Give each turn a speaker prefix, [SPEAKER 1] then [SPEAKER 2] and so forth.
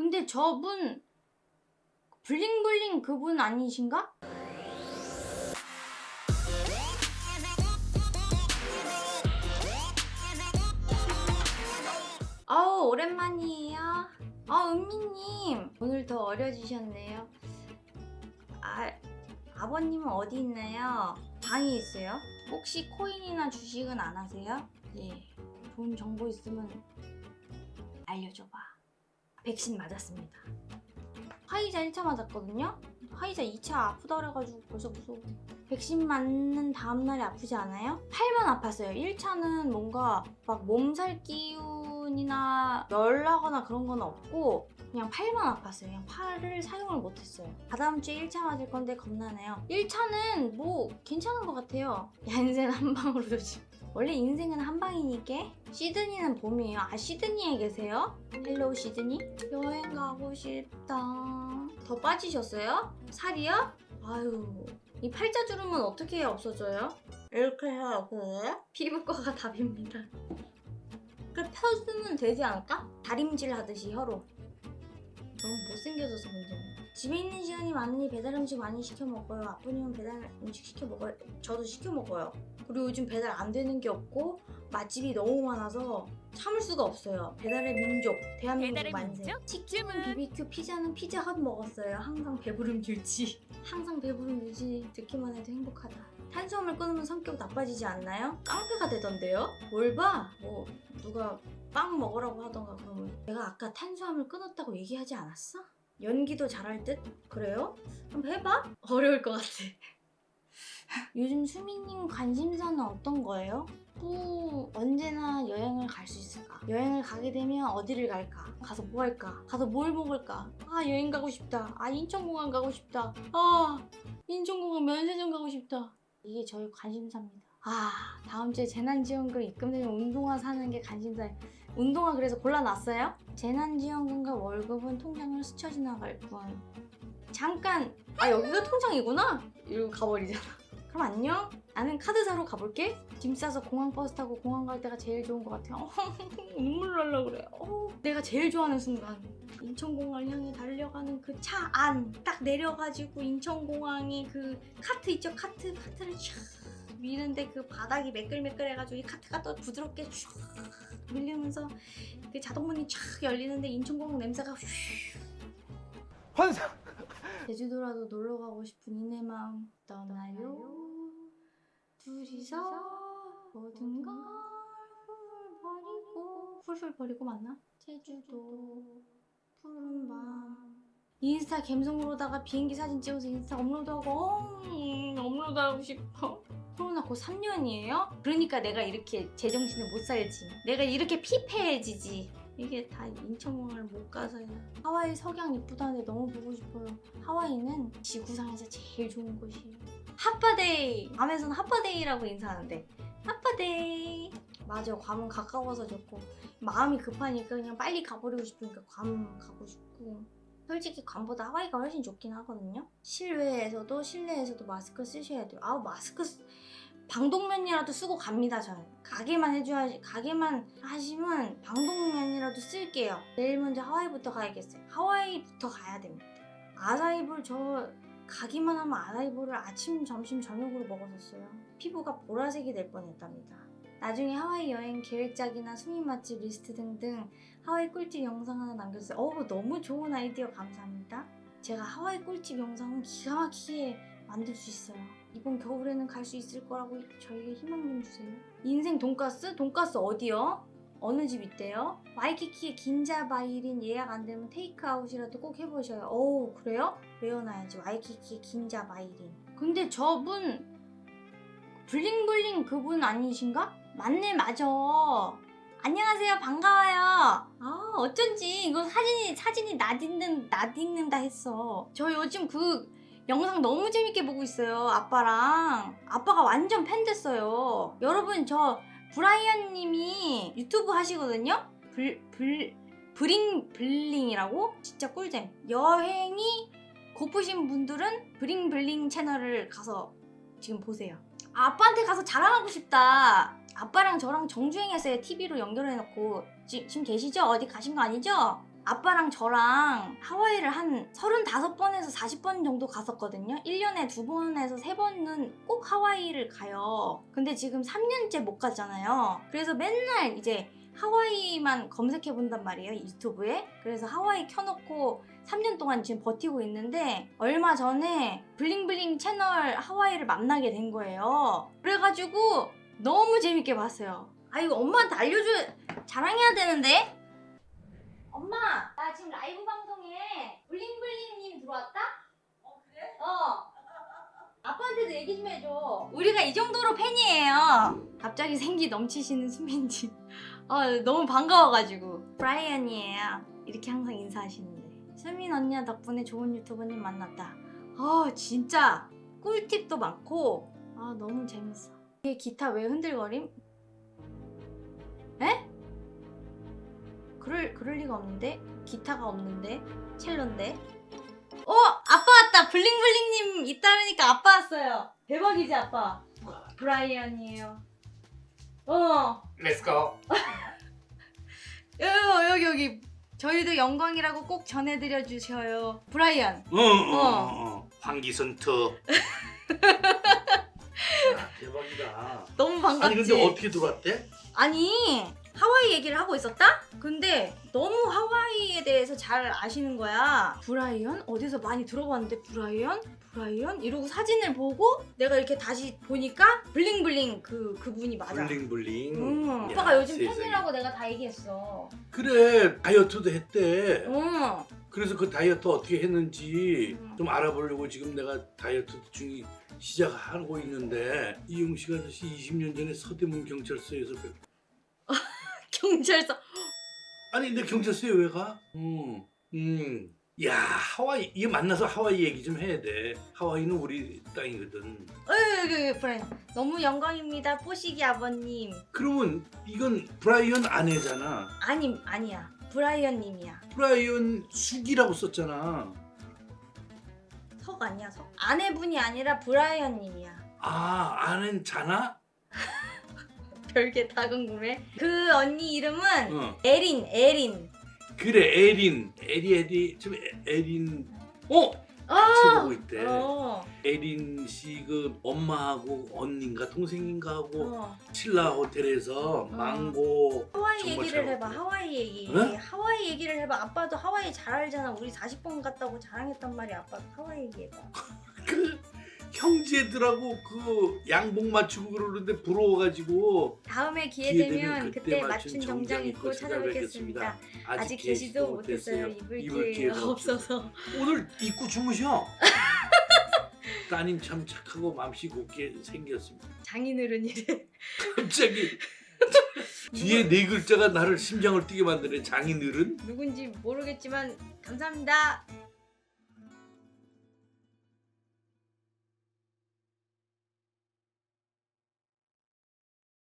[SPEAKER 1] 근데 저분 블링블링 그분 아니신가? 아우 오랜만이에요. 아 은미님 오늘 더 어려지셨네요. 아 아버님은 어디 있나요? 방에 있어요. 혹시 코인이나 주식은 안 하세요? 예. 좋은 정보 있으면 알려줘봐. 백신 맞았습니다. 화이자 1차 맞았거든요? 화이자 2차 아프다 그래가지고 벌써 무서워. 백신 맞는 다음날에 아프지 않아요? 팔만 아팠어요. 1차는 뭔가 막 몸살 기운이나 열나거나 그런 건 없고 그냥 팔만 아팠어요. 그냥 팔을 사용을 못했어요. 다다음 주에 1차 맞을 건데 겁나네요. 1차는 뭐 괜찮은 것 같아요. 얀센 한 방으로 조심. 원래 인생은 한 방이니까 시드니는 봄이에요. 아 시드니에 계세요? 헬로우 시드니? 여행 가고 싶다. 더 빠지셨어요? 살이요? 아유 이 팔자주름은 어떻게 없어져요? 이렇게 하고 피부과가 답입니다. 그 펴주면 되지 않을까? 다림질 하듯이 혀로. 너무 못생겨져서 문제네. 집에 있는 시간이 많으니 배달 음식 많이 시켜 먹어요. 아버님은 배달 음식 시켜 먹어요. 저도 시켜 먹어요. 그리고 요즘 배달 안 되는 게 없고 맛집이 너무 많아서 참을 수가 없어요. 배달의 민족, 대한민국
[SPEAKER 2] 배달의
[SPEAKER 1] 만세.
[SPEAKER 2] 민족?
[SPEAKER 1] 치킨은. BBQ, 피자는 피자헛 먹었어요. 항상 배부름 유지. 항상 배부름 유지 듣기만 해도 행복하다. 탄수화물 끊으면 성격 나빠지지 않나요? 깡패가 되던데요? 뭘 봐? 뭐 누가 빵 먹으라고 하던가 그러면 내가 아까 탄수화물 끊었다고 얘기하지 않았어? 연기도 잘할 듯? 그래요? 한번 해봐? 어려울 것 같아. 요즘 수민님 관심사는 어떤 거예요? 또 언제나 여행을 갈 수 있을까? 여행을 가게 되면 어디를 갈까? 가서 뭐 할까? 가서 뭘 먹을까? 아 여행 가고 싶다. 아 인천공항 가고 싶다. 아 인천공항 면세점 가고 싶다. 이게 저의 관심사입니다. 아 다음 주에 재난지원금 입금되면 운동화 사는 게 관심사예요. 운동화 그래서 골라놨어요? 재난지원금과 월급은 통장을 스쳐 지나갈 뿐. 잠깐 아 여기가 통장이구나 이러고 가버리잖아. 그럼 안녕. 나는 카드사로 가볼게. 짐 싸서 공항 버스 타고 공항 갈 때가 제일 좋은 것 같아요. 눈물 날라 그래. 어, 내가 제일 좋아하는 순간. 인천공항을 향해 달려가는 그 차 안 딱 내려가지고 인천공항에 그 카트 있죠 카트 카트를 촥 미는데 그 바닥이 매끌매끌해가지고 이 카트가 또 부드럽게 촥 밀리면서 그 자동문이 촥 열리는데 인천공항 냄새가 휘
[SPEAKER 3] 환상!
[SPEAKER 1] 제주도라도 놀러 가고 싶은 이내 마음 떠나요? 둘이서 모든 걸 버리고 훌훌 버리고 맞나? 제주도 푸른 밤. 인스타 감성으로다가 비행기 사진 찍어서 인스타 업로드하고 어, 음, 업로드하고 싶어 코로나 곧 3년이에요? 그러니까 내가 이렇게 제정신을 못 살지. 내가 이렇게 피폐해지지. 이게 다 인천공항을 못 가서야 하와이 석양 이쁘다는데 너무 보고 싶어요. 하와이는 지구상에서 제일 좋은 곳이에요. 핫바데이! 밤에서는 핫바데이라고 인사하는데. 핫바데이! 맞아 괌은 가까워서 좋고. 마음이 급하니까 그냥 빨리 가버리고 싶으니까 괌 가고 싶고 솔직히 괌보다 하와이가 훨씬 좋긴 하거든요. 실외에서도 실내에서도 마스크 쓰셔야 돼요. 아우 마스크 쓰... 방독면이라도 쓰고 갑니다 저는. 가게만 해줘야지 가게만 하시면 방독면이라도 쓸게요. 제일 먼저 하와이부터 가야겠어요. 하와이부터 가야 됩니다. 아사이볼 저 가기만 하면 아사이볼을 아침 점심 저녁으로 먹었었어요. 피부가 보라색이 될 뻔했답니다 나중에 하와이 여행 계획작이나 숨은 맛집 리스트 등등 하와이 꿀팁 영상 하나 남겨주세요 어우 너무 좋은 아이디어 감사합니다 제가 하와이 꿀팁 영상은 기가 막히게 만들 수 있어요 이번 겨울에는 갈 수 있을 거라고 저에게 희망 좀 주세요. 인생 돈가스? 돈가스 어디요? 어느 집 있대요? 와이키키의 긴자바이린 예약 안 되면 테이크아웃이라도 꼭 해보셔요. 오 그래요? 외워놔야지 와이키키의 긴자바이린. 근데 저분 블링블링 그분 아니신가? 맞네 맞아. 안녕하세요. 반가워요. 아 어쩐지 이거 사진이 사진이 낯익는 낯익는다 했어. 저 요즘 그 영상 너무 재밌게 보고 있어요 아빠랑. 아빠가 완전 팬 됐어요. 여러분 저 브라이언 님이 유튜브 하시거든요? 불, 불, 브링 블링이라고? 진짜 꿀잼. 여행이 고프신 분들은 브링 블링 채널을 가서 지금 보세요 아빠한테 가서 자랑하고 싶다 아빠랑 저랑 정주행 했어요 TV로 연결해놓고 지, 지금 계시죠? 어디 가신 거 아니죠? 아빠랑 저랑 하와이를 한 35번에서 40번 정도 갔었거든요. 1년에 두 번에서 세 번은 꼭 하와이를 가요. 근데 지금 3년째 못 갔잖아요. 그래서 맨날 이제 하와이만 검색해 본단 말이에요. 유튜브에. 그래서 하와이 켜놓고 3년 동안 지금 버티고 있는데 얼마 전에 블링블링 채널 하와이를 만나게 된 거예요. 그래가지고 너무 재밌게 봤어요. 아 이거 엄마한테 알려줘 자랑해야 되는데. 엄마 나 지금 라이브 방송에 블링블링님 들어왔다? 어 그래? 어. 아빠한테도 얘기 좀 해줘. 우리가 이 정도로 팬이에요. 갑자기 생기 넘치시는 수민님. 아 너무 반가워가지고. 브라이언이에요. 이렇게 항상 인사하시는데. 수민 언니야 덕분에 좋은 유튜버님 만났다. 아 진짜 꿀팁도 많고 아 너무 재밌어. 이게 기타 왜 흔들거림? 에? 그럴 그럴 리가 없는데 기타가 없는데 첼로인데. 어 아빠 왔다 블링블링님 있다니까 아빠 왔어요. 대박이지 아빠. 브라이언이에요. 어
[SPEAKER 2] 렛츠고
[SPEAKER 1] 여기 여기 여기 저희도 영광이라고 꼭 전해드려 주셔요. 브라이언.
[SPEAKER 2] 어, 어, 어. 황기선 터
[SPEAKER 4] 야, 대박이다.
[SPEAKER 1] 너무 반갑지.
[SPEAKER 4] 아니 근데 어떻게 들어왔대?
[SPEAKER 1] 아니 하와이 얘기를 하고 있었다? 근데 너무 하와이에 대해서 잘 아시는 거야 브라이언? 어디서 많이 들어봤는데 브라이언? 브라이언? 이러고 사진을 보고 내가 이렇게 다시 보니까 블링블링 그 그분이 맞아
[SPEAKER 4] 블링블링.
[SPEAKER 1] 응.
[SPEAKER 4] 야,
[SPEAKER 1] 오빠가 요즘
[SPEAKER 4] 세상에.
[SPEAKER 1] 팬이라고 내가 다 얘기했어
[SPEAKER 4] 그래 다이어트도 했대.
[SPEAKER 1] 응.
[SPEAKER 4] 그래서 그 다이어트 어떻게 했는지
[SPEAKER 1] 음.
[SPEAKER 4] 좀 알아보려고 지금 내가 다이어트 중이 시작하고 있는데 이용 식 아저씨 20년 전에 서대문 경찰서에서 뵙...
[SPEAKER 1] 경찰서
[SPEAKER 4] 아니 근데 경찰서에 왜 가? 음, 음. 야 하와이 이 만나서 하와이 얘기 좀 해야 돼. 하와이는 우리 땅이거든.
[SPEAKER 1] 어이 브라이언 너무 영광입니다 뽀시기 아버님
[SPEAKER 4] 그러면 이건 브라이언 아내잖아.
[SPEAKER 1] 아니 아니야 브라이언 님이야
[SPEAKER 4] 브라이언 숙이라고 썼잖아.
[SPEAKER 1] 석 아니야 석 아내분이 아니라 브라이언 님이야
[SPEAKER 4] 아 아는 자나?
[SPEAKER 1] 별게 다 궁금해. 그 언니 이름은
[SPEAKER 4] 어.
[SPEAKER 1] 에린, 에린.
[SPEAKER 4] 그래 에린 에리 에리 좀 에- 에린 어 같이
[SPEAKER 1] 아,
[SPEAKER 4] 보고 있대.
[SPEAKER 1] 어,
[SPEAKER 4] 에린 씨 그 엄마하고 언니인가 동생인가 하고
[SPEAKER 1] 어.
[SPEAKER 4] 신라 호텔에서 망고
[SPEAKER 1] 하와이
[SPEAKER 4] 정말
[SPEAKER 1] 얘기를
[SPEAKER 4] 잘
[SPEAKER 1] 해봐.
[SPEAKER 4] 먹고.
[SPEAKER 1] 하와이 얘기.
[SPEAKER 4] 응?
[SPEAKER 1] 하와이 얘기를 해봐. 아빠도 하와이 잘 알잖아. 우리 40번 갔다고 자랑했단 말이야. 아빠 하와이 얘기해봐.
[SPEAKER 4] 그 형제들하고 그 양복 맞추고 그러는데 부러워가지고
[SPEAKER 1] 다음에 기회, 되면 그때, 맞춘 정장
[SPEAKER 4] 입고
[SPEAKER 1] 찾아뵙겠습니다.
[SPEAKER 4] 찾아뵙겠습니다.
[SPEAKER 1] 아직 계시도 못했어요. 입을, 기회가 없어서.
[SPEAKER 4] 오늘 입고 주무셔. 따님 참 착하고 맘씨 곱게 생겼습니다.
[SPEAKER 1] 장인어른 이래.
[SPEAKER 4] 갑자기 뒤에 네 글자가 나를 심장을 뛰게 만드네. 장인어른?
[SPEAKER 1] 누군지 모르겠지만 감사합니다.